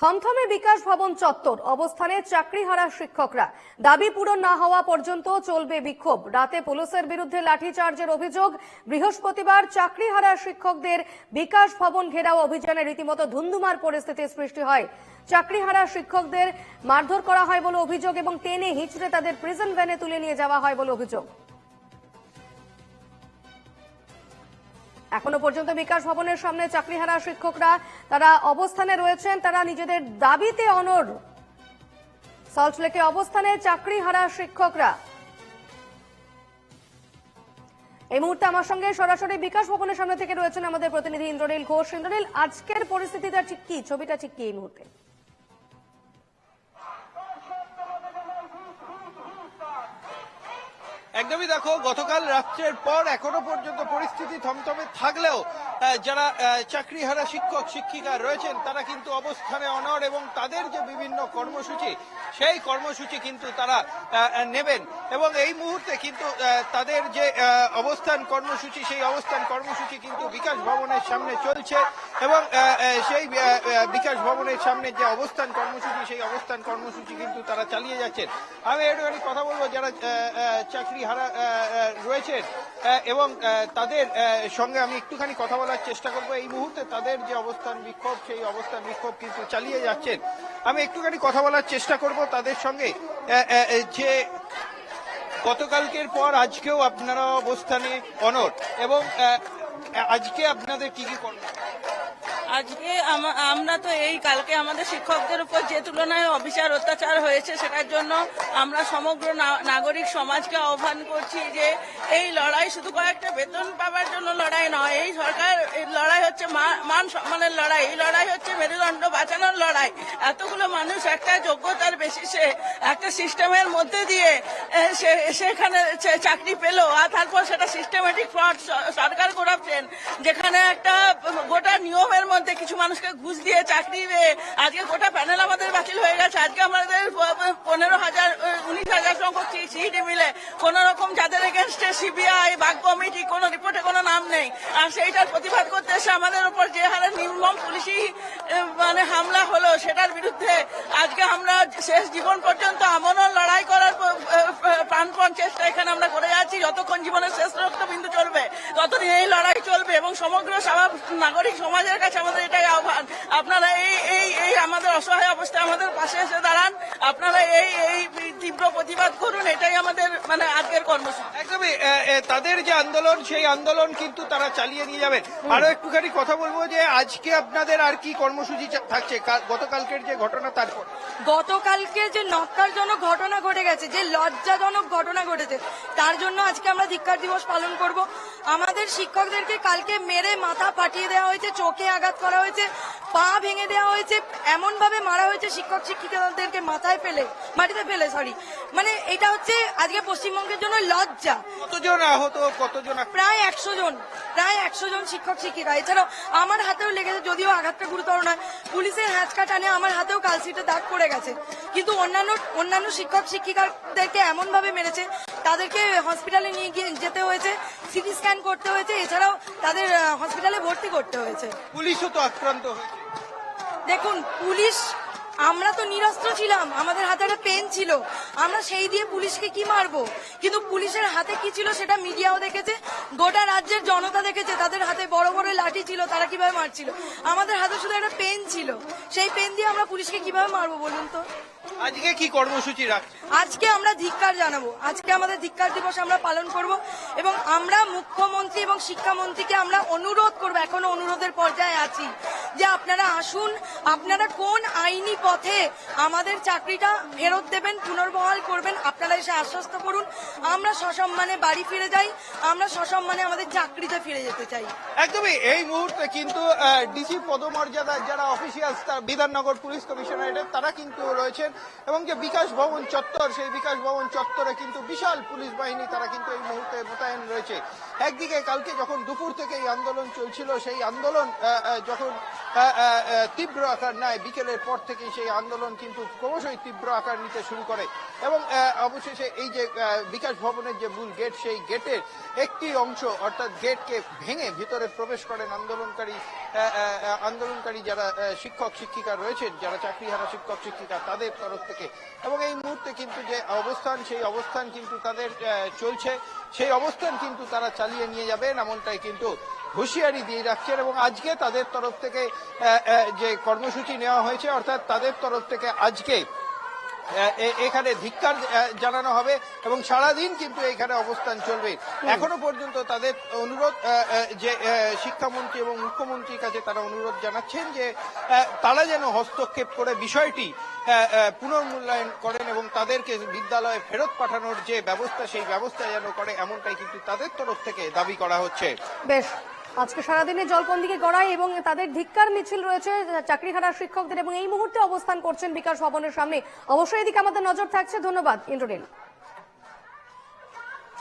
থমথমে বিকাশ ভবন চত্বর। অবস্থানে চাকরিহারা শিক্ষকরা। দাবি পূরণ না হওয়া পর্যন্ত চলবে বিক্ষোভ। রাতে পুলিশের বিরুদ্ধে লাঠিচার্জের অভিযোগ। বৃহস্পতিবার চাকরি চাকরিহারা শিক্ষকদের বিকাশ ভবন ঘেরাও অভিযানে রীতিমতো ধুন্ধুমার পরিস্থিতির সৃষ্টি হয়। চাকরিহারা শিক্ষকদের মারধর করা হয় বলে অভিযোগ এবং টেনে হিঁচড়ে তাদের প্রিজন ভ্যানে তুলে নিয়ে যাওয়া হয় বলে অভিযোগ। এখনও পর্যন্ত বিকাশ ভবনের সামনে চাকরিহারা শিক্ষকরা তারা অবস্থানে রয়েছেন, তারা নিজেদের দাবিতে অনর সল্টলেকে অবস্থানে চাকরিহারা শিক্ষকরা। এই মুহূর্তে আমার সঙ্গে সরাসরি বিকাশ ভবনের সামনে থেকে রয়েছেন আমাদের প্রতিনিধি ইন্দ্রনীল ঘোষ। ইন্দ্রনীল, আজকের পরিস্থিতিটা ঠিক কি? ছবিটা ঠিক কি এই মুহূর্তে? একদমই দেখো গতকাল রাত্রের পর এখনও পর্যন্ত পরিস্থিতি থমথমে থাকলেও যারা চাকরিহারা শিক্ষক শিক্ষিকা রয়েছেন তারা কিন্তু অবস্থানে অনর এবং তাদের যে বিভিন্ন কর্মসূচি সেই কর্মসূচি কিন্তু তারা নেবেন। এবং এই মুহূর্তে কিন্তু তাদের যে অবস্থান কর্মসূচি সেই অবস্থান কর্মসূচি কিন্তু বিকাশ ভবনের সামনে চলছে এবং সেই বিকাশ ভবনের সামনে যে অবস্থান কর্মসূচি সেই অবস্থান কর্মসূচি কিন্তু তারা চালিয়ে যাচ্ছেন। আমি একটুখানি কথা বলব যারা চাকরি আহ, আহ, রয়েছেন। এবং তাদের সঙ্গে আমি একটুখানি কথা বলার চেষ্টা করব। এই মুহূর্তে তাদের যে অবস্থান বিক্ষোভ সেই অবস্থান বিক্ষোভ কিন্তু চালিয়ে যাচ্ছেন। আমি একটুখানি কথা বলার চেষ্টা করব তাদের সঙ্গে। যে গতকালকের পর আজকেও আপনারা অবস্থানে অনর এবং আজকে আপনাদের কি কি কর্ম আজকে আম- আমরা তো এই কালকে আমাদের শিক্ষকদের উপর যে তুলনায় অবিচার, অত্যাচার হয়েছে সেটার জন্য আমরা সমগ্র নাগরিক সমাজকে আহ্বান করছি যে এই লড়াই শুধু কয়েকটা বেতন পাওয়ার জন্য লড়াই নয়, এই সরকার লড়াই হচ্ছে মান সম্মানের লড়াই, এই লড়াই হচ্ছে মেরুদণ্ড বাঁচানোর লড়াই। এতগুলো মানুষ একটা যোগ্যতার বেসিসে একটা সিস্টেমের মধ্যে দিয়ে সেখানে চাকরি পেল, আর তারপর সেটা সিস্টেমেটিক ফ্রড সরকার করাচ্ছেন, যেখানে একটা মধ্যে কিছু মানুষকে ঘুষ দিয়ে চাকরি আজকে গোটা প্যানেল আমাদের বাতিল হয়ে গেছে। আজকে আমাদের পনেরো হাজার, উনিশ হাজার সংখ্যক সিইটি মিলে কোন রকম যাদের এগেনস্টে সিবিআই বাগ কমিটি, কোন রিপোর্টে কোনো নাম নেই। আর সেইটার প্রতিবাদ করতে এসে আমাদের উপর যে হারে নির্মম পুলিশি মানে হামলা হলো, সেটার বিরুদ্ধে আজকে আমরা শেষ জীবন পর্যন্ত এমনও লড়াই করার প- আহ, প্রাণপণ চেষ্টা এখানে আমরা করে যাচ্ছি যতক্ষণ জীবনের শেষ রক্তবিন্দু চলবে ততদিন এই লড়াই চলবে এবং সমগ্র সভা- নাগরিক সমাজের কাছে আমাদের এটাই আহ্বান আপনারা এই এই এই আমাদের অসহায় অবস্থায় আমাদের পাশে এসে দাঁড়ান। আপনারা এই এই তীব্র প্রতিবাদ করুন এটাই আমাদের মানে আজকের কর্মসূচি। একদমই তাদের যে আন্দোলন সেই আন্দোলন কিন্তু তারা চালিয়ে নিয়ে যাবেন। আরও একটুখানি কথা বলব যে আজকে আপনাদের আর কি কর্মসূচি থাকছে? গতকালকের যে ঘটনা তারপর। গতকালকে যে নক্কারজনক ঘটনা ঘটে গেছে যে লজ্জাজনক ঘটনা ঘটেছে তার জন্য আজকে আমরা ধিক্কার দিবস পালন করব। আমাদের শিক্ষকদেরকে কালকে মেরে মাথা পাঠিয়ে দেওয়া হয়েছে চোখে আঘাত করা হয়েছে। পা ভেঙে দেওয়া হয়েছে এমন ভাবে মারা হয়েছে শিক্ষক শিক্ষিকাদেরকে মাথায় ফেলে মাটিতে ফেলে সরি মানে এটা হচ্ছে আজকে পশ্চিমবঙ্গের জন্য লজ্জা। কতজন আহত কতজন প্রায় একশো জন প্রায় একশো জন শিক্ষক শিক্ষিকা। এছাড়াও আমার হাতেও লেগেছে যদিও আঘাতটা গুরুতর নয়। পুলিশের হ্যাঁচকা টানে আমার হাতেও কালসিটে দাগ পড়ে গেছে। কিন্তু অন্যান্য অন্যান্য শিক্ষক শিক্ষিকাদেরকে এমন ভাবে মেরেছে তাদেরকে হসপিটালে নিয়ে গিয়ে যেতে হয়েছে সিটি স্ক্যান করতে হয়েছে। এছাড়াও তাদের হসপিটালে ভর্তি করতে হয়েছে। পুলিশও তো আক্রান্ত হয়েছে। দেখুন পুলিশ আমরা তো নিরস্ত্র ছিলাম আমাদের হাতে একটা পেন ছিল আমরা সেই দিয়ে পুলিশকে কি মারবো? কিন্তু পুলিশের হাতে কি ছিল সেটা মিডিয়াও দেখেছে গোটা রাজ্যের জনতা দেখেছে তাদের হাতে বড় বড় লাঠি ছিল তারা কীভাবে মারছিল? আমাদের হাতে শুধু একটা পেন ছিল সেই পেন দিয়ে আমরা পুলিশকে কীভাবে মারবো বলুন তো? আজকে কি কর্মসূচি রাখছে? আজকে আমরা ধিক্কার জানাব। আজকে আমাদের ধিক্কার দিবস আমরা পালন করব এবং আমরা মুখ্যমন্ত্রী এবং শিক্ষামন্ত্রীকে আমরা অনুরোধ করব, এখনও অনুরোধের পর্যায়ে আছি, যে আপনারা আসুন, আপনারা কোন আইনি পথে আমাদের চাকরিটা ফেরত দেবেন, পুনর্বহাল করবেন, আপনারা এসে আশ্বস্ত করুন। আমরা সসম্মানে বাড়ি ফিরে যাই, আমরা সসম্মানে আমাদের চাকরিতে ফিরে যেতে চাই। একদমই, এই মুহূর্তে কিন্তু ডিসি পদমর্যাদার যারা অফিসিয়াল বিধাননগর পুলিশ কমিশনারেটের তারা কিন্তু রয়েছেন এবং যে বিকাশ ভবন চত্বর সেই বিকাশ ভবন চত্বরে কিন্তু বিশাল পুলিশ বাহিনী, তারা কিন্তু এই মুহূর্তে মোতায়েন রয়েছে। একদিকে কালকে যখন দুপুর থেকে এই আন্দোলন চলছিল, সেই আন্দোলন যখন তীব্র আকার নেয়, বিকেলের পর থেকে সেই আন্দোলন কিন্তু ক্রমশই তীব্র আকার নিতে শুরু করে। এবং অবশেষে এই যে বিকাশ ভবনের যে মূল গেট, সেই গেটের একটি অংশ, অর্থাৎ গেটকে ভেঙে ভিতরে প্রবেশ করেন আন্দোলনকারী আন্দোলনকারী যারা শিক্ষক শিক্ষিকা রয়েছেন, যারা চাকরিহারা শিক্ষক শিক্ষিকা তাদের তরফ থেকে। এবং এই মুহূর্তে কিন্তু যে অবস্থান, সেই অবস্থান কিন্তু তাদের চলছে। সেই অবস্থান কিন্তু তারা চালিয়ে নিয়ে যাবেন, এমনটাই কিন্তু হুঁশিয়ারি দিয়ে রাখছেন এবং আজকে তাদের তরফ থেকে যে কর্মসূচি নেওয়া হয়েছে, অর্থাৎ তাদের তরফ থেকে আজকে এখানে ধিক্কার জানানো হবে এবং সারাদিন কিন্তু এখানে অবস্থান চলবে। এখনও পর্যন্ত তাদের অনুরোধ যে শিক্ষামন্ত্রী এবং মুখ্যমন্ত্রীর কাছে তারা অনুরোধ জানাচ্ছেন যে তারা যেন হস্তক্ষেপ করে বিষয়টি পুনর্মূল্যায়ন করেন এবং তাদেরকে বিদ্যালয়ে ফেরত পাঠানোর যে ব্যবস্থা সেই ব্যবস্থা যেন করে এমনটাই কিন্তু তাদের তরফ থেকে দাবি করা হচ্ছে। বেশ। আজকে সারাদিনে জলপন্দিকে গড়ায় এবং তাদের ধিক্কার মিছিল রয়েছে চাকরি খাটার শিক্ষকদের এবং এই মুহূর্তে অবস্থান করছেন বিকাশ ভবনের সামনে। অবশ্যই এদিকে আমাদের নজর থাকছে। ধন্যবাদ, ইন্দ্রনীল।